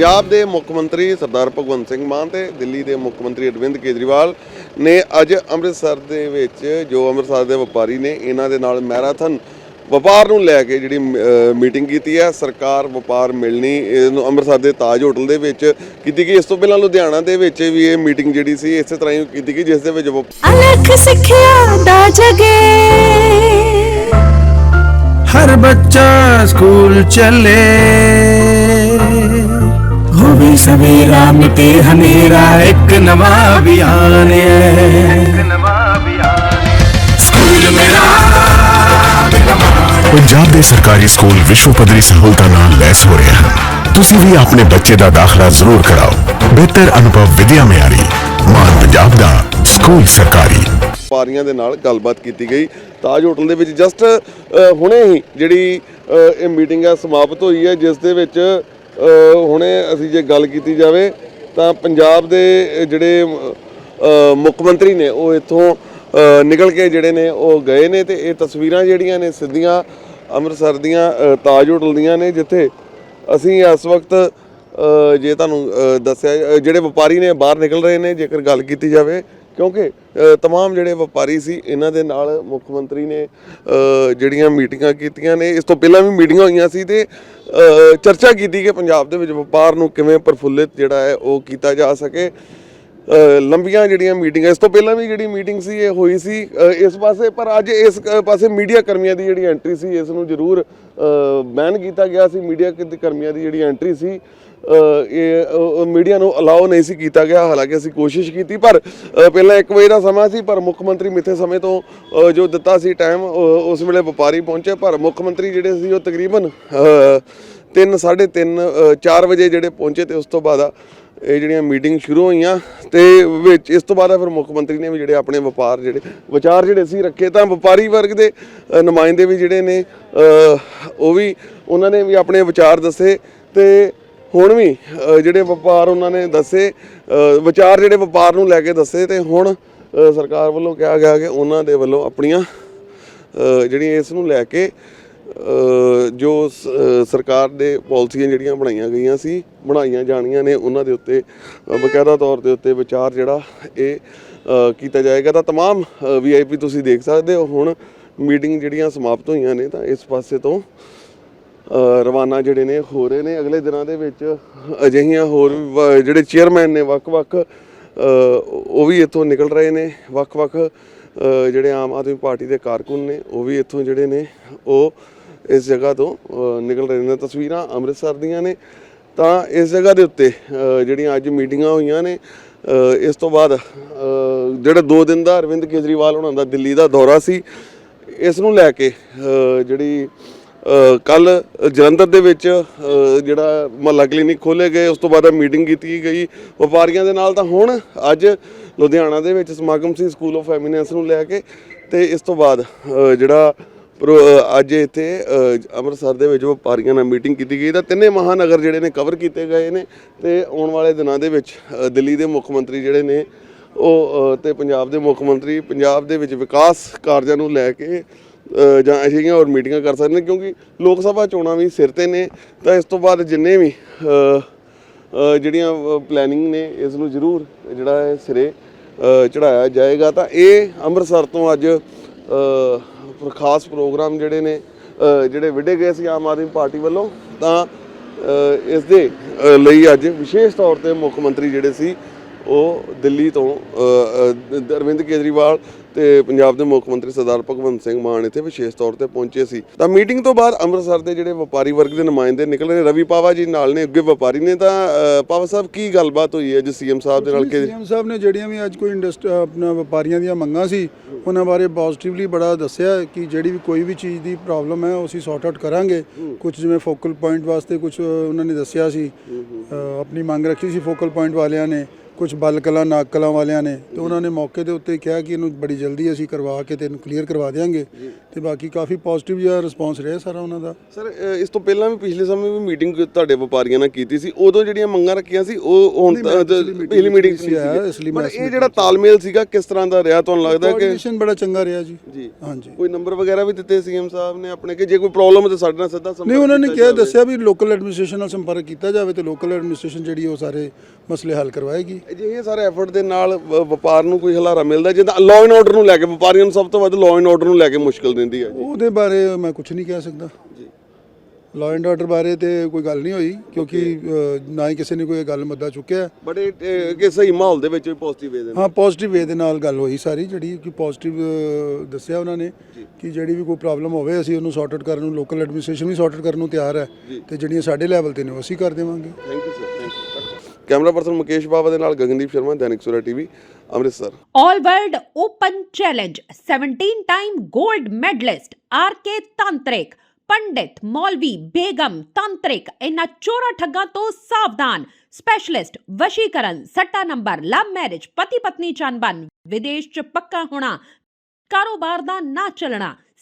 ਪੰਜਾਬ ਦੇ ਮੁੱਖ ਮੰਤਰੀ ਸਰਦਾਰ ਭਗਵੰਤ ਸਿੰਘ ਮਾਨ ਤੇ ਦਿੱਲੀ ਦੇ ਮੁੱਖ ਮੰਤਰੀ ਅਰਵਿੰਦ ਕੇਜਰੀਵਾਲ ਨੇ ਅੱਜ ਅੰਮ੍ਰਿਤਸਰ ਦੇ ਵਿੱਚ ਜੋ ਅੰਮ੍ਰਿਤਸਰ ਦੇ ਵਪਾਰੀ ਨੇ ਇਹਨਾਂ ਦੇ ਨਾਲ ਮੈਰਾਥਨ ਵਪਾਰ ਨੂੰ ਲੈ ਕੇ ਜਿਹੜੀ ਮੀਟਿੰਗ ਕੀਤੀ ਹੈ। ਸਰਕਾਰ ਵਪਾਰ ਮਿਲਣੀ ਇਹਨੂੰ ਅੰਮ੍ਰਿਤਸਰ ਦੇ ਤਾਜ ਹੋਟਲ ਦੇ ਵਿੱਚ ਕੀਤੀ ਗਈ। ਇਸ ਤੋਂ ਪਹਿਲਾਂ ਲੁਧਿਆਣਾ ਦੇ ਵਿੱਚ ਵੀ ਇਹ ਮੀਟਿੰਗ ਜਿਹੜੀ ਸੀ ਇਸੇ ਤਰ੍ਹਾਂ ਹੀ ਕੀਤੀ ਗਈ ਜਿਸ ਦੇ ਵਿੱਚ ਅਲਖ ਸਿੱਖਿਆ ਦਾ ਜਗੇ। ਹਰ ਬੱਚਾ ਸਕੂਲ ਚੱਲੇ। ਹੋਵੇ ਸਵੇਰਾ ਮਿਟੇ ਹਨੇਰਾ ਇੱਕ ਨਵਾਂ ਅਭਿਆਨ ਹੈ। ਇੱਕ ਨਵਾਂ ਅਭਿਆਨ ਸਕੂਲ ਮੇਰਾ ਪੰਜਾਬ ਦੇ ਸਰਕਾਰੀ ਸਕੂਲ ਵਿਸ਼ਵ ਪੱਧਰੀ ਸਹੂਲਤਾਂ ਨਾਲ ਲੈਸ ਹੋ ਰਹੇ ਹਨ। ਤੁਸੀਂ ਵੀ ਆਪਣੇ ਬੱਚੇ ਦਾ ਦਾਖਲਾ ਜ਼ਰੂਰ ਕਰਾਓ। ਬਿਹਤਰ ਅਨੁਭਵ ਵਿਦਿਆ ਮਿਆਰੀ ਮਾਨ ਪੰਜਾਬ ਦਾ ਸਕੂਲ ਸਰਕਾਰੀ। ਵਪਾਰੀਆਂ ਦੇ ਨਾਲ ਗੱਲਬਾਤ ਕੀਤੀ ਗਈ। ਤਾਜ ਹੋਟਲ ਦੇ ਵਿੱਚ ਜਸਟ ਹੁਣੇ ਹੀ ਜਿਹੜੀ ਇਹ ਮੀਟਿੰਗ ਹੈ ਸਮਾਪਤ ਹੋਈ ਹੈ ਜਿਸ ਦੇ ਵਿੱਚ ਹੁਣੇ ਅਸੀਂ ਜੇ ਗੱਲ ਕੀਤੀ ਜਾਵੇ ਤਾਂ ਪੰਜਾਬ ਦੇ ਜਿਹੜੇ ਮੁੱਖ ਮੰਤਰੀ ਨੇ, ਉਹ ਇੱਥੋਂ ਨਿਕਲ ਕੇ ਜਿਹੜੇ ਨੇ, ਉਹ ਗਏ ਨੇ ਤੇ ਇਹ ਤਸਵੀਰਾਂ ਜਿਹੜੀਆਂ ਨੇ ਸਿੱਧੀਆਂ ਅੰਮ੍ਰਿਤਸਰ ਦੀਆਂ ਤਾਜ ਹੋਟਲ ਦੀਆਂ ਨੇ, ਜਿੱਥੇ ਅਸੀਂ ਇਸ ਵਕਤ ਜੇ ਤੁਹਾਨੂੰ ਦੱਸਿਆ ਜਿਹੜੇ ਵਪਾਰੀ ਨੇ, ਬਾਹਰ ਨਿਕਲ ਰਹੇ ਨੇ, ਜੇਕਰ ਗੱਲ ਕੀਤੀ ਜਾਵੇ ਕਿਉਂਕਿ ਅ, ਤਮਾਮ ਜਿਹੜੇ ਵਪਾਰੀ ਸੀ ਇਹਨਾਂ ਦੇ ਨਾਲ ਮੁੱਖ ਮੰਤਰੀ ਨੇ ਜਿਹੜੀਆਂ ਮੀਟਿੰਗਾਂ ਕੀਤੀਆਂ ਨੇ ਇਸ ਤੋਂ ਪਹਿਲਾਂ ਵੀ ਮੀਟਿੰਗਾਂ ਹੋਈਆਂ ਸੀ ਤੇ ਚਰਚਾ ਕੀਤੀ ਕਿ ਪੰਜਾਬ ਦੇ ਵਿੱਚ ਵਪਾਰ ਨੂੰ ਕਿਵੇਂ ਪ੍ਰਫੁੱਲਿਤ ਜਿਹੜਾ ਹੈ ਉਹ ਕੀਤਾ ਜਾ ਸਕੇ। ਲੰਬੀਆਂ ਜਿਹੜੀਆਂ ਮੀਟਿੰਗਾਂ ਇਸ ਤੋਂ ਪਹਿਲਾਂ ਵੀ ਜਿਹੜੀ ਮੀਟਿੰਗ ਸੀ ਇਹ ਹੋਈ ਸੀ ਇਸ ਪਾਸੇ ਪਰ ਅੱਜ ਇਸ ਕ- ਪਾਸੇ ਮੀਡੀਆ ਕਰਮੀਆਂ ਦੀ ਜਿਹੜੀ ਐਂਟਰੀ ਸੀ ਇਸ ਨੂੰ ਜ਼ਰੂਰ ਬੈਨ ਕੀਤਾ ਗਿਆ ਸੀ। ਮੀਡੀਆ ਕਰਮੀਆਂ ਦੀ ਜਿਹੜੀ ਐਂਟਰੀ ਸੀ ਇਹ ਮੀਡੀਆ ਨੂੰ ਅਲਾਉ ਨਹੀਂ ਸੀ ਕੀਤਾ ਗਿਆ। ਹਾਲਾਂਕਿ ਅਸੀਂ ਕੋਸ਼ਿਸ਼ ਕੀਤੀ, ਪਰ ਪਹਿਲਾਂ 1 ਵਜੇ ਦਾ ਸਮਾਂ ਸੀ, ਪਰ ਮੁੱਖ ਮੰਤਰੀ ਮਿੱਥੇ ਸਮੇਂ ਤੋਂ ਜੋ ਦਿੱਤਾ ਸੀ ਟਾਈਮ ਉਸ ਵੇਲੇ ਵਪਾਰੀ ਪਹੁੰਚੇ, ਪਰ ਮੁੱਖ ਮੰਤਰੀ ਜਿਹੜੇ ਸੀ ਉਹ ਤਕਰੀਬਨ 3 3:30 4 ਵਜੇ ਜਿਹੜੇ ਪਹੁੰਚੇ ਤੇ ਉਸ ਤੋਂ ਬਾਅਦ ਇਹ ਜਿਹੜੀਆਂ ਮੀਟਿੰਗ ਸ਼ੁਰੂ ਹੋਈਆਂ, ਤੇ ਵਿੱਚ ਇਸ ਤੋਂ ਬਾਅਦ ਫਿਰ ਮੁੱਖ ਮੰਤਰੀ ਨੇ ਵੀ ਜਿਹੜੇ ਆਪਣੇ ਵਪਾਰ ਜਿਹੜੇ, ਵਿਚਾਰ ਜਿਹੜੇ ਸੀ ਰੱਖੇ, ਤਾਂ ਵਪਾਰੀ ਵਰਗ ਦੇ ਨੁਮਾਇੰਦੇ ਵੀ ਜਿਹੜੇ ਨੇ ਉਹ ਵੀ, ਉਹਨਾਂ ਨੇ ਵੀ ਆਪਣੇ ਵਿਚਾਰ ਦੱਸੇ, ਤੇ ਹੁਣ ਵੀ ਅ, ਜਿਹੜੇ ਵਪਾਰ ਉਹਨਾਂ ਨੇ ਦੱਸੇ ਅ, ਵਿਚਾਰ ਜਿਹੜੇ ਵਪਾਰ ਨੂੰ ਲੈ ਕੇ ਦੱਸੇ ਤੇ ਹੁਣ ਅ, ਸਰਕਾਰ ਵੱਲੋਂ ਕਿਹਾ ਗਿਆ ਕਿ ਉਹਨਾਂ ਦੇ ਵੱਲੋਂ ਆਪਣੀਆਂ ਅ, ਜਿਹੜੀਆਂ ਇਸ ਨੂੰ ਲੈ ਕੇ ਅ, ਜੋ ਸ- ਅ, ਸਰਕਾਰ ਦੇ ਪਾਲਿਸੀਆਂ ਜਿਹੜੀਆਂ ਬਣਾਈਆਂ ਗਈਆਂ ਸੀ ਬਣਾਈਆਂ ਜਾਣੀਆਂ ਨੇ ਉਹਨਾਂ ਦੇ ਉੱਤੇ ਅ, ਬਕਾਇਦਾ ਤੌਰ ਦੇ ਉੱਤੇ ਵਿਚਾਰ ਜਿਹੜਾ ਇਹ ਅ, ਕੀਤਾ ਜਾਏਗਾ ਤਾਂ तमाम ਵੀਆਈਪੀ ਤੁਸੀਂ ਦੇਖ ਸਕਦੇ ਹੋ ਹੁਣ ਮੀਟਿੰਗ ਜਿਹੜੀਆਂ ਸਮਾਪਤ ਹੋਈਆਂ ਨੇ ਤਾਂ ਇਸ ਪਾਸੇ ਤੋਂ ਅ, ਰਵਾਨਾ ਜਿਹੜੇ ਨੇ ਹੋ ਰਹੇ ਨੇ। ਅਗਲੇ ਦਿਨਾਂ ਦੇ ਵਿੱਚ ਅਜਿਹੀਆਂ ਹੋਰ ਵ- ਜਿਹੜੇ ਚੇਅਰਮੈਨ ਨੇ ਵੱਖ-ਵੱਖ ਉਹ ਵੀ ਇੱਥੋਂ ਨਿਕਲ ਰਹੇ ਨੇ। ਵੱਖ-ਵੱਖ ਜਿਹੜੇ ਆਮ ਆਦਮੀ ਪਾਰਟੀ ਦੇ ਕਾਰਕੁਨ ਨੇ ਉਹ ਵੀ ਇੱਥੋਂ ਜਿਹੜੇ ਨੇ ਉਹ ਇਸ ਜਗ੍ਹਾ ਤੋਂ ਨਿਕਲ ਰਹੇ ਨੇ। ਤਸਵੀਰਾਂ ਅੰਮ੍ਰਿਤਸਰ ਦੀਆਂ ਨੇ। ਤਾਂ ਇਸ ਜਗ੍ਹਾ ਦੇ ਉੱਤੇ ਜਿਹੜੀਆਂ ਅੱਜ ਮੀਟਿੰਗਾਂ ਹੋਈਆਂ ਨੇ ਇਸ ਤੋਂ ਬਾਅਦ ਅ, ਜਿਹੜਾ 2 ਦਿਨ ਦਾ ਅਰਵਿੰਦ ਕੇਜਰੀਵਾਲ ਉਹਨਾਂ ਦਾ ਦਿੱਲੀ ਦਾ ਦੌਰਾ ਸੀ ਇਸ ਨੂੰ ਲੈ ਕੇ ਜਿਹੜੀ ਕੱਲ ਜਲੰਧਰ ਦੇ ਵਿੱਚ ਜਿਹੜਾ ਮਹੱਲਾ ਕਲੀਨਿਕ ਖੋਲੇ ਗਏ ਉਸ ਤੋਂ ਬਾਅਦ ਮੀਟਿੰਗ ਕੀਤੀ ਗਈ। ਵਪਾਰੀਆਂ ਦੇ ਨਾਲ ਤਾਂ ਹੁਣ ਅੱਜ ਲੁਧਿਆਣਾ ਦੇ ਵਿੱਚ ਸਮਾਗਮ ਸੀ ਸਕੂਲ ਆਫ ਐਮੀਨੈਂਸ ਨੂੰ ਲੈ ਕੇ। ਤੇ ਇਸ ਤੋਂ ਬਾਅਦ ਜਿਹੜਾ ਪ੍ਰੋ- ਅੱਜ ਇੱਥੇ ਅੰਮ੍ਰਿਤਸਰ ਦੇ ਵਿੱਚ ਵਪਾਰੀਆਂ ਨਾਲ ਮੀਟਿੰਗ ਕੀਤੀ ਗਈ। ਤਾਂ ਤਿੰਨੇ ਮਹਾਨਗਰ ਜਿਹੜੇ ਨੇ ਕਵਰ ਕੀਤੇ ਗਏ ਨੇ। ਤੇ ਆਉਣ ਵਾਲੇ ਦਿਨਾਂ ਦੇ ਵਿੱਚ ਦਿੱਲੀ ਦੇ ਮੁੱਖ ਮੰਤਰੀ ਜਿਹੜੇ ਨੇ ਉਹ ਅ, ਤੇ ਪੰਜਾਬ ਦੇ ਮੁੱਖ ਮੰਤਰੀ ਪੰਜਾਬ ਦੇ ਵਿੱਚ ਵਿਕਾਸ ਕਾਰਜਾਂ ਨੂੰ ਲੈ ਕੇ ਜਾਂ ਅਜਿਹੀਆਂ ਹੋਰ ਮੀਟਿੰਗਾਂ ਕਰ ਸਕਦੇ ਨੇ, ਕਿਉਂਕਿ ਲੋਕ ਸਭਾ ਚੋਣਾਂ ਵੀ ਸਿਰ ਤੇ ਨੇ, ਤਾਂ ਇਸ ਤੋਂ ਬਾਅਦ ਜਿੰਨੇ ਵੀ ਜਿਹੜੀਆਂ ਪਲੈਨਿੰਗ ਨੇ, ਇਸ ਨੂੰ ਜ਼ਰੂਰ ਜਿਹੜਾ ਹੈ ਸਿਰੇ ਚੜਾਇਆ ਜਾਏਗਾ। ਤਾਂ ਇਹ ਅੰਮ੍ਰਿਤਸਰ ਤੋਂ ਅੱਜ ਖਾਸ ਪ੍ਰੋਗਰਾਮ ਜਿਹੜੇ ਨੇ ਜਿਹੜੇ ਵਿੱਢੇ ਗਏ ਸੀ ਆਮ ਆਦਮੀ ਪਾਰਟੀ ਵੱਲੋਂ, ਤਾਂ ਇਸ ਦੇ ਲਈ ਅੱਜ ਵਿਸ਼ੇਸ਼ ਤੌਰ ਤੇ ਮੁੱਖ ਮੰਤਰੀ ਜਿਹੜੇ ਸੀ, ਉਹ ਦਿੱਲੀ ਤੋਂ ਅਰਵਿੰਦ ਕੇਜਰੀਵਾਲ ਤੇ ਪੰਜਾਬ ਦੇ ਮੁੱਖ ਮੰਤਰੀ ਸਰਦਾਰ ਭਗਵੰਤ ਸਿੰਘ ਮਾਨ ਇੱਥੇ ਵਿਸ਼ੇਸ਼ ਤੌਰ ਤੇ ਪਹੁੰਚੇ ਸੀ। ਤਾਂ ਮੀਟਿੰਗ ਤੋਂ ਬਾਅਦ ਅੰਮ੍ਰਿਤਸਰ ਦੇ ਜਿਹੜੇ ਵਪਾਰੀ ਵਰਗ ਦੇ ਨੁਮਾਇੰਦੇ ਨਿਕਲੇ ਨੇ ਰਵੀ ਪਾਵਾ ਜੀ ਨਾਲ ਨੇ ਅੱਗੇ ਵਪਾਰੀ ਨੇ। ਤਾਂ ਪਾਵਾ ਸਾਹਿਬ ਕੀ ਗੱਲਬਾਤ ਹੋਈ ਹੈ ਜੀ ਸੀਐਮ ਸਾਹਿਬ ਦੇ ਨਾਲ ਕਿ ਸੀਐਮ ਸਾਹਿਬ ਨੇ ਜਿਹੜੀਆਂ ਵੀ ਅੱਜ ਕੋਈ ਇੰਡਸਟ ਆਪਣਾ ਵਪਾਰੀਆਂ ਦੀਆਂ ਮੰਗਾਂ ਸੀ ਉਹਨਾਂ ਬਾਰੇ ਪੋਜ਼ਿਟਿਵਲੀ ਬੜਾ ਦੱਸਿਆ ਕਿ ਜਿਹੜੀ ਵੀ ਕੋਈ ਵੀ ਚੀਜ਼ ਦੀ ਪ੍ਰੋਬਲਮ ਹੈ ਉਹ ਅਸੀਂ ਸੌਰਟ ਆਊਟ ਕਰਾਂਗੇ। ਕੁਝ ਜਿਵੇਂ ਫੋਕਲ ਪੁਆਇੰਟ ਵਾਸਤੇ ਕੁਝ ਉਹਨਾਂ ਨੇ ਦੱਸਿਆ ਸੀ। ਆਪਣੀ ਮੰਗ ਰੱਖੀ ਸੀ ਫੋਕਲ ਪੁਆਇੰਟ ਵਾਲਿਆਂ ਨੇ। ਕੁਝ ਬਲ ਕਲਾਂ ਨਾਗ ਕਲਾਂ ਵਾਲਿਆਂ ਨੇ ਤੇ ਉਹਨਾਂ ਨੇ ਮੌਕੇ ਦੇ ਉੱਤੇ ਕਿਹਾ ਕਿ ਇਹਨੂੰ ਬੜੀ ਜਲਦੀ ਅਸੀਂ ਕਰਵਾ ਕੇ ਤੇ ਇਹਨੂੰ ਕਲੀਅਰ ਕਰਵਾ ਦੇਵਾਂਗੇ ਤੇ ਬਾਕੀ ਕਾਫੀ ਪੋਜ਼ਿਟਿਵ ਜਿਹਾ ਰਿਸਪੌਂਸ ਰਿਹਾ ਸਾਰਾ ਉਹਨਾਂ ਦਾ। ਸਰ ਇਸ ਤੋਂ ਪਹਿਲਾਂ ਵੀ ਪਿਛਲੇ ਸਮੇਂ ਵੀ ਮੀਟਿੰਗ ਤੁਹਾਡੇ ਵਪਾਰੀਆਂ ਨਾਲ ਕੀਤੀ ਸੀ। ਉਦੋਂ ਜਿਹੜੀਆਂ ਮੰਗਾਂ ਰੱਖੀਆਂ ਸੀ ਉਹ ਹੁਣ ਪਿਛਲੀ ਮੀਟਿੰਗ ਸੀ ਲਈ ਮੈਂ ਇਹ ਜਿਹੜਾ ਤਾਲਮੇਲ ਸੀਗਾ ਕਿਸ ਤਰ੍ਹਾਂ ਦਾ ਰਿਹਾ ਤੁਹਾਨੂੰ ਲੱਗਦਾ ਕਿ ਕੋਆਰਡੀਨੇਸ਼ਨ ਬੜਾ ਚੰਗਾ ਰਿਹਾ ਜੀ। ਜੀ। ਹਾਂਜੀ। ਕੋਈ ਨੰਬਰ ਵਗੈਰਾ ਵੀ ਦਿੱਤੇ ਸੀਐਮ ਸਾਹਿਬ ਨੇ ਆਪਣੇ ਕਿ ਜੇ ਕੋਈ ਪ੍ਰੋਬਲਮ ਹੈ ਤਾਂ ਸਾਡੇ ਨਾਲ ਸਿੱਧਾ ਸੰਪਰਕ ਨਹੀਂ ਉਹਨਾਂ ਨੇ ਕਿਹਾ। ਦੱਸਿਆ ਵੀ ਲੋਕਲ ਐਡਮਿਨਿਸਟ੍ਰੇਸ਼ਨ ਨਾਲ ਸੰਪਰਕ ਕੀਤਾ ਜਾਵੇ ਤੇ ਲੋਕਲ ਐਡਮਿਨਿਸਟ੍ਰੇਸ਼ਨ ਜਿਹੜੀ ਉਹ ਸਾਰੇ ਮਸਲੇ ਹੱਲ ਕਰਵਾਏਗੀ। ਅਜਿਹੇ ਸਾਰੇ ਐਫਰਟ ਦੇ ਨਾਲ ਵ- ਵਪਾਰ ਨੂੰ ਕੋਈ ਹਲਾਰਾ ਮਿਲਦਾ ਜਿੱਦਾਂ ਲਾਅ ਐਂਡ ਆਰਡਰ ਨੂੰ ਲੈ ਕੇ ਵਪਾਰੀਆਂ ਨੂੰ ਸਭ ਤੋਂ ਵੱਧ ਲਾਅ ਐਂਡ ਆਰਡਰ ਨੂੰ ਲੈ ਕੇ ਮੁਸ਼ਕਲ ਦਿੰਦੀ ਹੈ ਜੀ। ਉਹਦੇ ਬਾਰੇ ਮੈਂ ਕੁਝ ਨਹੀਂ ਕਹਿ ਸਕਦਾ। ਲਾਅ ਐਂਡ ਆਰਡਰ ਬਾਰੇ ਤੇ ਕੋਈ ਗੱਲ ਨਹੀਂ ਹੋਈ ਕਿਉਂਕਿ ਅ, ਨਾ ਹੀ ਕਿਸੇ ਨੇ ਕੋਈ ਇਹ ਗੱਲ ਮੁੱਦਾ ਚੁੱਕਿਆ। ਬੜੇ ਅ, ਕਿ ਸਹੀ ਮਾਹੌਲ ਦੇ ਵਿੱਚ ਵੀ ਪੋਜ਼ਿਟਿਵ ਵੇ ਦੇ ਹਾਂ ਪੋਜ਼ਿਟਿਵ ਵੇ ਦੇ ਨਾਲ ਗੱਲ ਹੋਈ ਸਾਰੀ ਜਿਹੜੀ ਕਿ ਪੋਜ਼ਿਟਿਵ ਦੱਸਿਆ ਉਹਨਾਂ ਨੇ ਕਿ ਜਿਹੜੀ ਵੀ ਕੋਈ ਪ੍ਰੋਬਲਮ ਹੋਵੇ ਅਸੀਂ ਉਹਨੂੰ ਸੌਰਟ ਆਊਟ ਕਰਨ ਨੂੰ ਲੋਕਲ ਐਡਮਿਨਿਸਟ੍ਰੇਸ਼ਨ ਵੀ ਸੌਰਟ ਆਊਟ ਕਰਨ ਨੂੰ ਤਿਆਰ ਹੈ ਤੇ ਜਿਹੜੀਆਂ ਸਾਡੇ ਲੈਵਲ ਤੇ ਨੇ ਉਹ ਅਸੀਂ ਕਰ ਦੇਵਾਂਗੇ। Thank you sir camera person Mukesh Bawa ਦੇ ਨਾਲ Gagandeep Sharma, Dainik Sura TV, Amritsar. All World Open Challenge 17 time gold medalist RK Tantrik ਪੰਡਿਤ ਮੌਲਵੀ ਬੇਗਮ ਤੰਤਰਿਕ ਇਹਨਾਂ ਚੋਰਾ ਠੱਗਾਂ ਤੋਂ ਸਾਵਧਾਨ ਸਪੈਸ਼ਲਿਸਟ ਵਸ਼ੀਕਰਨ, ਸੱਟਾ ਨੰਬਰ ਲਵ ਮੈਰਿਜ ਪਤੀ ਪਤਨੀ ਚੰਬਨ ਵਿਦੇਸ਼ ਚ ਪੱਕਾ ਹੋਣਾ, ਕਾਰੋਬਾਰ ਦਾ ਨਾ ਚੱਲਣਾ